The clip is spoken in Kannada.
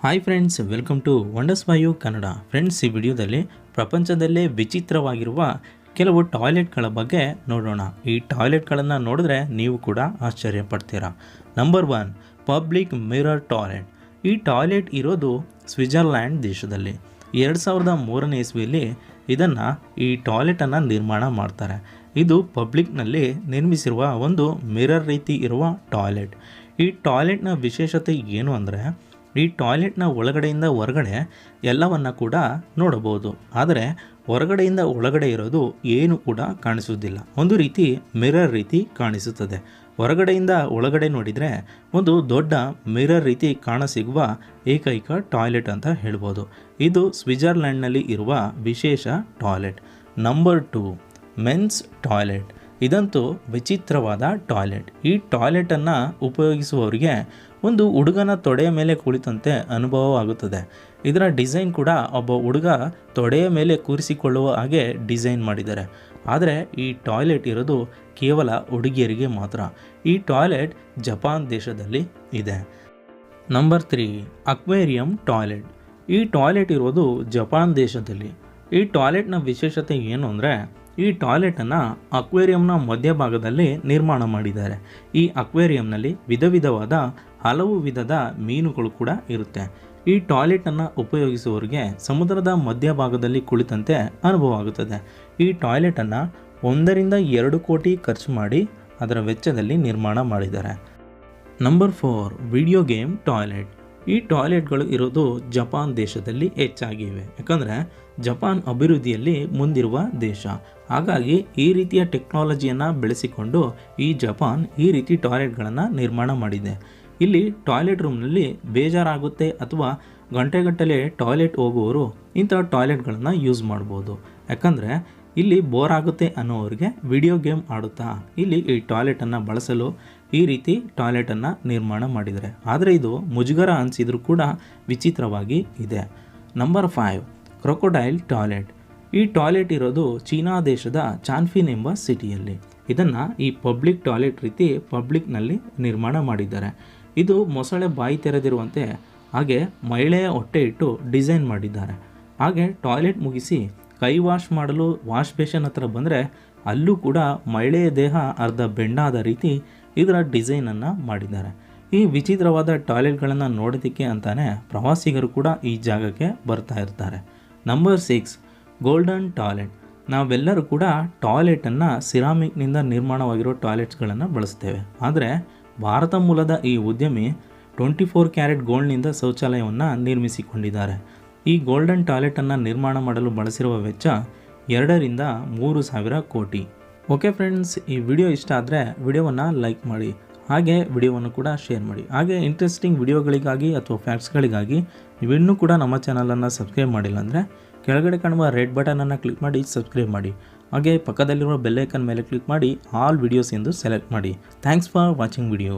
Hi friends welcome to wonders Vayu Kannada friends ಈ ವಿಡಿಯೋದಲ್ಲಿ ಪ್ರಪಂಚದಲ್ಲೇ ವಿಚಿತ್ರವಾಗಿರುವ ಕೆಲವು ಟಾಯ್ಲೆಟ್ಗಳ ಬಗ್ಗೆ ನೋಡೋಣ. ಈ ಟಾಯ್ಲೆಟ್ಗಳನ್ನು ನೋಡಿದ್ರೆ ನೀವು ಕೂಡ ಆಶ್ಚರ್ಯ ಪಡ್ತೀರಾ. Number one public mirror toilet ಈ ಟಾಯ್ಲೆಟ್ ಇರೋದು ಸ್ವಿಟ್ಜರ್ಲ್ಯಾಂಡ್ ದೇಶದಲ್ಲಿ. ಎರಡು ಸಾವಿರದ ಮೂರನೇ ಇಸ್ವಿಯಲ್ಲಿ ಇದನ್ನು ಈ ಟಾಯ್ಲೆಟನ್ನು ನಿರ್ಮಾಣ ಮಾಡ್ತಾರೆ. ಇದು ಪಬ್ಲಿಕ್ನಲ್ಲಿ ನಿರ್ಮಿಸಿರುವ ಒಂದು ಮಿರರ್ ರೀತಿ ಇರುವ ಟಾಯ್ಲೆಟ್. ಈ ಟಾಯ್ಲೆಟ್ನ ವಿಶೇಷತೆ ಏನು ಅಂದರೆ ಈ ಟಾಯ್ಲೆಟ್ನ ಒಳಗಡೆಯಿಂದ ಹೊರಗಡೆ ಎಲ್ಲವನ್ನು ಕೂಡ ನೋಡಬಹುದು. ಆದರೆ ಹೊರಗಡೆಯಿಂದ ಒಳಗಡೆ ಇರೋದು ಏನು ಕೂಡ ಕಾಣಿಸುವುದಿಲ್ಲ. ಒಂದು ರೀತಿ ಮಿರರ್ ರೀತಿ ಕಾಣಿಸುತ್ತದೆ. ಹೊರಗಡೆಯಿಂದ ಒಳಗಡೆ ನೋಡಿದರೆ ಒಂದು ದೊಡ್ಡ ಮಿರರ್ ರೀತಿ ಕಾಣಸಿಗುವ ಏಕೈಕ ಟಾಯ್ಲೆಟ್ ಅಂತ ಹೇಳ್ಬೋದು. ಇದು ಸ್ವಿಟ್ಜರ್ಲ್ಯಾಂಡ್ನಲ್ಲಿ ಇರುವ ವಿಶೇಷ toilet. Number two, men's toilet. ಇದಂತೂ ವಿಚಿತ್ರವಾದ ಟಾಯ್ಲೆಟ್. ಈ ಟಾಯ್ಲೆಟನ್ನು ಉಪಯೋಗಿಸುವವರಿಗೆ ಒಂದು ಹುಡುಗನ ತೊಡೆಯ ಮೇಲೆ ಕುಳಿತಂತೆ ಅನುಭವವಾಗುತ್ತದೆ. ಇದರ ಡಿಸೈನ್ ಕೂಡ ಒಬ್ಬ ಹುಡುಗ ತೊಡೆಯ ಮೇಲೆ ಕೂರಿಸಿಕೊಳ್ಳುವ ಹಾಗೆ ಡಿಸೈನ್ ಮಾಡಿದ್ದಾರೆ. ಆದರೆ ಈ ಟಾಯ್ಲೆಟ್ ಇರೋದು ಕೇವಲ ಹುಡುಗಿಯರಿಗೆ ಮಾತ್ರ. ಈ ಟಾಯ್ಲೆಟ್ ಜಪಾನ್ ದೇಶದಲ್ಲಿ ಇದೆ. Number three, aquarium toilet. ಈ ಟಾಯ್ಲೆಟ್ ಇರೋದು ಜಪಾನ್ ದೇಶದಲ್ಲಿ. ಈ ಟಾಯ್ಲೆಟ್ನ ವಿಶೇಷತೆ ಏನು ಅಂದರೆ ಈ ಟಾಯ್ಲೆಟನ್ನು ಅಕ್ವೇರಿಯಂನ ಮಧ್ಯಭಾಗದಲ್ಲಿ ನಿರ್ಮಾಣ ಮಾಡಿದ್ದಾರೆ. ಈ ಅಕ್ವೇರಿಯಂನಲ್ಲಿ ವಿಧ ವಿಧವಾದ ಹಲವು ವಿಧದ ಮೀನುಗಳು ಕೂಡ ಇರುತ್ತೆ. ಈ ಟಾಯ್ಲೆಟನ್ನು ಉಪಯೋಗಿಸುವವರಿಗೆ ಸಮುದ್ರದ ಮಧ್ಯಭಾಗದಲ್ಲಿ ಕುಳಿತಂತೆ ಅನುಭವ ಆಗುತ್ತದೆ. ಈ ಟಾಯ್ಲೆಟನ್ನು ಒಂದರಿಂದ ಎರಡು ಕೋಟಿ ಖರ್ಚು ಮಾಡಿ ಅದರ ವೆಚ್ಚದಲ್ಲಿ ನಿರ್ಮಾಣ ಮಾಡಿದ್ದಾರೆ. Number four, video game toilet. ಈ ಟಾಯ್ಲೆಟ್ಗಳು ಇರೋದು ಜಪಾನ್ ದೇಶದಲ್ಲಿ ಹೆಚ್ಚಾಗಿವೆ. ಯಾಕಂದರೆ ಜಪಾನ್ ಅಭಿವೃದ್ಧಿಯಲ್ಲಿ ಮುಂದಿರುವ ದೇಶ. ಹಾಗಾಗಿ ಈ ರೀತಿಯ ಟೆಕ್ನಾಲಜಿಯನ್ನು ಬೆಳೆಸಿಕೊಂಡು ಈ ಜಪಾನ್ ಈ ರೀತಿ ಟಾಯ್ಲೆಟ್ಗಳನ್ನು ನಿರ್ಮಾಣ ಮಾಡಿದೆ. ಇಲ್ಲಿ ಟಾಯ್ಲೆಟ್ ರೂಮ್ನಲ್ಲಿ ಬೇಜಾರಾಗುತ್ತೆ ಅಥವಾ ಗಂಟೆಗಟ್ಟಲೆ ಟಾಯ್ಲೆಟ್ ಹೋಗುವವರು ಇಂಥ ಟಾಯ್ಲೆಟ್ಗಳನ್ನು ಯೂಸ್ ಮಾಡ್ಬೋದು. ಯಾಕಂದರೆ ಇಲ್ಲಿ ಬೋರ್ ಆಗುತ್ತೆ ಅನ್ನೋರಿಗೆ ವಿಡಿಯೋ ಗೇಮ್ ಆಡುತ್ತಾ ಇಲ್ಲಿ ಈ ಟಾಯ್ಲೆಟನ್ನು ಬಳಸಲು ಈ ರೀತಿ ಟಾಯ್ಲೆಟನ್ನು ನಿರ್ಮಾಣ ಮಾಡಿದ್ದಾರೆ. ಆದರೆ ಇದು ಮುಜುಗರ ಅನಿಸಿದರೂ ಕೂಡ ವಿಚಿತ್ರವಾಗಿ ಇದೆ. Number five. Crocodile toilet. ಈ ಟಾಯ್ಲೆಟ್ ಇರೋದು ಚೀನಾ ದೇಶದ ಚಾನ್ಫಿನ್ ಎಂಬ ಸಿಟಿಯಲ್ಲಿ. ಇದನ್ನು ಈ ಪಬ್ಲಿಕ್ ಟಾಯ್ಲೆಟ್ ರೀತಿ ಪಬ್ಲಿಕ್ನಲ್ಲಿ ನಿರ್ಮಾಣ ಮಾಡಿದ್ದಾರೆ. ಇದು ಮೊಸಳೆ ಬಾಯಿ ತೆರೆದಿರುವಂತೆ ಹಾಗೆ ಮಹಿಳೆಯ ಹೊಟ್ಟೆ ಇಟ್ಟು ಡಿಸೈನ್ ಮಾಡಿದ್ದಾರೆ. ಹಾಗೆ ಟಾಯ್ಲೆಟ್ ಮುಗಿಸಿ ಕೈ ವಾಶ್ ಮಾಡಲು ವಾಶ್ ಬೇಷನ್ ಹತ್ರ ಬಂದರೆ ಅಲ್ಲೂ ಕೂಡ ಮಹಿಳೆಯ ದೇಹ ಅರ್ಧ ಬೆಂಡಾದ ರೀತಿ ಇದರ ಡಿಸೈನನ್ನು ಮಾಡಿದ್ದಾರೆ. ಈ ವಿಚಿತ್ರವಾದ ಟಾಯ್ಲೆಟ್ಗಳನ್ನು ನೋಡೋದಕ್ಕೆ ಅಂತಾನೆ ಪ್ರವಾಸಿಗರು ಕೂಡ ಈ ಜಾಗಕ್ಕೆ ಬರ್ತಾ ಇರ್ತಾರೆ. ನಂಬರ್ ಸಿಕ್ಸ್ ಗೋಲ್ಡನ್ ಟಾಯ್ಲೆಟ್ ನಾವೆಲ್ಲರೂ ಕೂಡ ಟಾಯ್ಲೆಟನ್ನು ಸಿರಾಮಿಕ್ನಿಂದ ನಿರ್ಮಾಣವಾಗಿರೋ ಟಾಯ್ಲೆಟ್ಸ್ಗಳನ್ನು ಬಳಸ್ತೇವೆ. ಆದರೆ ಭಾರತ ಮೂಲದ ಈ ಉದ್ಯಮಿ ಟ್ವೆಂಟಿ ಫೋರ್ ಕ್ಯಾರೆಟ್ ಗೋಲ್ಡ್ನಿಂದ ಶೌಚಾಲಯವನ್ನು ನಿರ್ಮಿಸಿಕೊಂಡಿದ್ದಾರೆ. ಈ ಗೋಲ್ಡನ್ ಟಾಯ್ಲೆಟನ್ನು ನಿರ್ಮಾಣ ಮಾಡಲು ಬಳಸಿರುವ ವೆಚ್ಚ ಎರಡರಿಂದ ಮೂರು ಸಾವಿರ ಕೋಟಿ. ಓಕೆ ಫ್ರೆಂಡ್ಸ್ ಈ ವಿಡಿಯೋ ಇಷ್ಟ ಆದರೆ ವಿಡಿಯೋವನ್ನು ಲೈಕ್ ಮಾಡಿ. ಹಾಗೆ ವಿಡಿಯೋವನ್ನು ಕೂಡ ಶೇರ್ ಮಾಡಿ. ಹಾಗೆ ಇಂಟ್ರೆಸ್ಟಿಂಗ್ ವಿಡಿಯೋಗಳಿಗಾಗಿ ಅಥವಾ ಫ್ಯಾಕ್ಟ್ಸ್ಗಳಿಗಾಗಿ ನೀವಿನ್ನೂ ಕೂಡ ನಮ್ಮ ಚಾನಲನ್ನು ಸಬ್ಸ್ಕ್ರೈಬ್ ಮಾಡಿಲ್ಲ ಅಂದರೆ ಕೆಳಗಡೆ ಕಾಣುವ ರೆಡ್ ಬಟನನ್ನು ಕ್ಲಿಕ್ ಮಾಡಿ ಸಬ್ಸ್ಕ್ರೈಬ್ ಮಾಡಿ. ಹಾಗೆ ಪಕ್ಕದಲ್ಲಿರುವ ಬೆಲ್ಲೈಕನ್ ಮೇಲೆ ಕ್ಲಿಕ್ ಮಾಡಿ ಆಲ್ ವಿಡಿಯೋಸ್ ಎಂದು ಸೆಲೆಕ್ಟ್ ಮಾಡಿ. Thanks for watching video